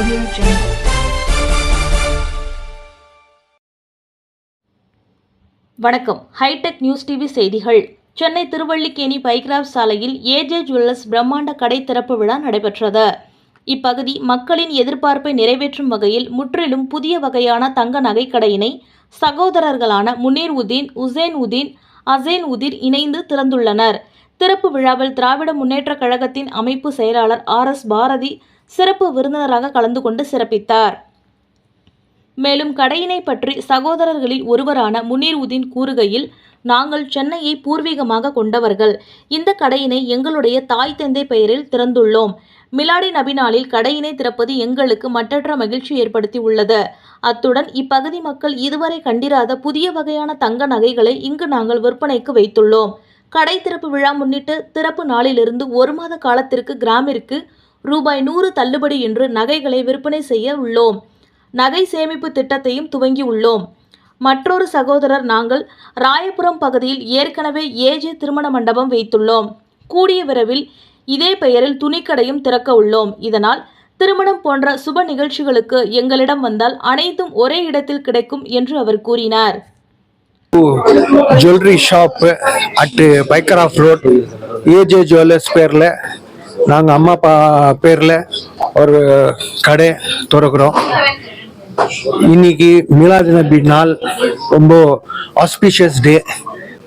Audio Jungle. வணக்கம் hitech news TV செய்திகள். சென்னை திருவல்லிக்கேணி பைக்ராப் சாலையில் ஏஜே ஜுவல்லர்ஸ் பிரம்மாண்ட கடை திறப்பு விழா நடைபெற்றது. இப்பகுதி மக்களின் எதிர்பார்ப்பை நிறைவேற்றும் வகையில் முற்றிலும் புதிய வகையான தங்க நகைக்கடையினை சகோதரர்களான முனீர் உதீன் உசேன் உதீன் அசேன் உதீன் இணைந்து திறந்துள்ளனர். திறப்பு விழாவில் திராவிட முன்னேற்றக் கழகத்தின் அமைப்பு செயலாளர் ஆர் எஸ் பாரதி சிறப்பு விருந்தினராக கலந்து கொண்டு சிறப்பித்தார். மேலும் கடையினை பற்றி சகோதரர்களில் ஒருவரான முனீர் உதீன் கூறுகையில் நாங்கள் சென்னையை பூர்வீகமாக கொண்டவர்கள். இந்த கடையினை எங்களுடைய தாய் தந்தை பெயரில் திறந்துள்ளோம். மிலாடி நபி நாளில் கடையினை திறப்பது எங்களுக்கு மற்றற்ற மகிழ்ச்சி ஏற்படுத்தி உள்ளது. அத்துடன் இப்பகுதி மக்கள் இதுவரை கண்டிராத புதிய வகையான தங்க நகைகளை இங்கு நாங்கள் விற்பனைக்கு வைத்துள்ளோம். கடை திறப்பு விழா முன்னிட்டு திறப்பு நாளிலிருந்து ஒரு மாத காலத்திற்கு கிராமிற்கு ரூபாய் நூறு தள்ளுபடி என்று நகைகளை விற்பனை செய்ய உள்ளோம். நகை சேமிப்பு திட்டத்தையும் துவங்கி உள்ளோம். மற்றொரு சகோதரர் நாங்கள் ராயபுரம் பகுதியில் ஏற்கனவே ஏஜே திருமண மண்டபம் வைத்துள்ளோம். கூடிய விரைவில் இதே பெயரில் துணிக்கடையும் திறக்க உள்ளோம். இதனால் திருமணம் போன்ற சுப நிகழ்ச்சிகளுக்கு எங்களிடம் வந்தால் அனைத்தும் ஒரே இடத்தில் கிடைக்கும் என்று அவர் கூறினார். Jewellery shop at Pycrofts road AJ jewellers பேரில் நாங்கள் அம்மா அப்பா பேரில் ஒரு கடை திறக்கிறோம். இன்னைக்கு மிலாது நபி நாள் ரொம்ப auspicious day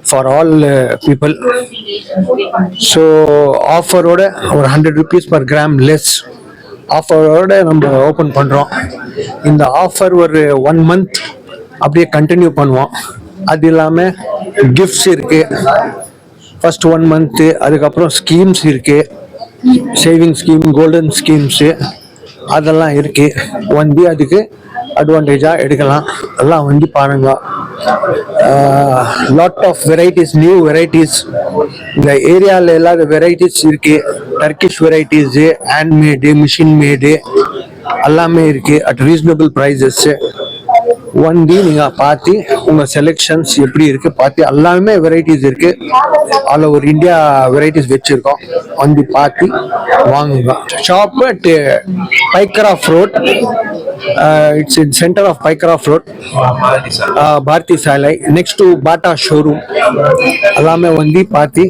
for all people so ஆஃபரோட ஒரு hundred rupees per gram less ஆஃபரோட நம்ம ஓப்பன் பண்ணுறோம் இந்த ஆஃபர் ஒரு ஒன் மந்த் அப்படியே கண்டினியூ பண்ணுவோம். அது இல்லாமல் கிஃப்ட்ஸ் இருக்குது ஃபஸ்ட் ஒன் மந்த்து அதுக்கப்புறம் ஸ்கீம்ஸ் இருக்குது சேவிங் ஸ்கீம் கோல்டன் ஸ்கீம்ஸு அதெல்லாம் இருக்கு. வந்து அதுக்கு அட்வான்டேஜாக எடுக்கலாம். எல்லாம் வந்து பாருங்க. Lot of varieties new varieties இந்த ஏரியாவில் இல்லாத வெரைட்டிஸ் இருக்கு. Turkish varieties handmade machine made எல்லாமே இருக்குது அட் ரீசனபிள் ப்ரைஸஸ்ஸு ஒன் டி நீங்கள் பார்த்து உங்கள் செலெக்ஷன்ஸ் எப்படி இருக்குது பார்த்து எல்லாமே வெரைட்டிஸ் இருக்குது அதில் ஒரு இந்தியா வெரைட்டிஸ் வச்சுருக்கோம். வந்து பார்த்து வாங்குங்க. Shop at Pycrofts road it's in centre of Pycrofts road Bharathi Salai next to பாட்டா ஷோரூம் எல்லாமே வந்து பார்த்து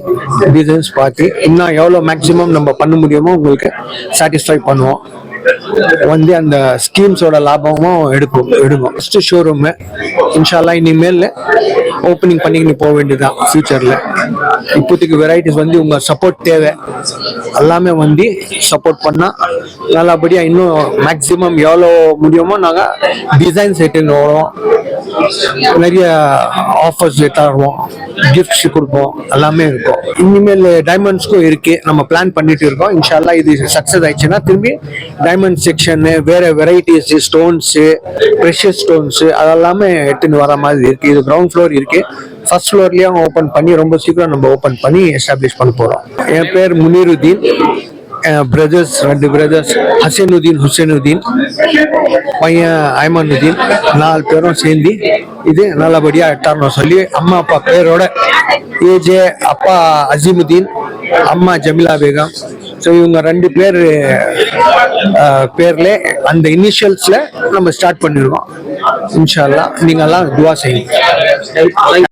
டிசைன்ஸ் பார்த்து இன்னும் எவ்வளோ மேக்ஸிமம் நம்ம பண்ண முடியுமோ உங்களுக்கு சாட்டிஸ்ஃபை பண்ணுவோம். வந்து அந்த ஸ்கீம்ஸோட லாபமும் எடுப்போம் எடுக்கும். ஃபர்ஸ்ட் ஷோரூமு இன்ஷால்லாம் இனிமேல் ஓப்பனிங் பண்ணிக்கின்னு போக வேண்டியதுதான் ஃபியூச்சரில் இப்போதைக்கு வெரைட்டிஸ் வந்து உங்கள் சப்போர்ட் தேவை. எல்லாமே வந்து சப்போர்ட் பண்ணால் நல்லபடியாக இன்னும் மேக்ஸிமம் எவ்வளோ முடியுமோ நாங்கள் டிசைன்ஸ் எடுத்துன்னு வரோம். நிறைய ஆஃபர்ஸ் தருவோம் கிஃப்ட்ஸ் கொடுப்போம் எல்லாமே இருக்கும். இனிமேல் டைமண்ட்ஸ்க்கும் இருக்கு நம்ம பிளான் பண்ணிட்டு இருக்கோம். இன்ஷால்லா இது சக்ஸஸ் ஆயிடுச்சுன்னா திரும்பி டைமண்ட் செக்ஷனு வேற வெரைட்டிஸ் ஸ்டோன்ஸு ப்ரெஷர் ஸ்டோன்ஸு அதெல்லாமே எடுத்துன்னு வர மாதிரி இருக்கு. இது கிரவுண்ட் ஃப்ளோர் இருக்கு. ஃபர்ஸ்ட் ஃப்ளோர்லேயும் ஓப்பன் பண்ணி ரொம்ப சீக்கிரம் நம்ம ஓப்பன் பண்ணி எஸ்டாப்ளிஷ் பண்ண போறோம். என் பேர் முனீருதீன். Uh, பிரதர்ஸ் ரெண்டு பிரதர்ஸ் ஹசேனுதீன் ஹுசேனுதீன் பையன் ஐமானுதீன் நாலு பேரும் சேர்ந்து இது நல்லபடியாக எட்டாரணும் சொல்லி அம்மா அப்பா பேரோட ஏஜே அப்பா அசீமுதீன் அம்மா ஜமிலா பேகம். ஸோ இவங்க ரெண்டு பேர் uh, பேர்ல அந்த இனிஷியல்ஸ்ல நம்ம ஸ்டார்ட் பண்ணிடுவோம் இன்ஷால்லா நீங்கள்லாம் துவா செய்யுங்க.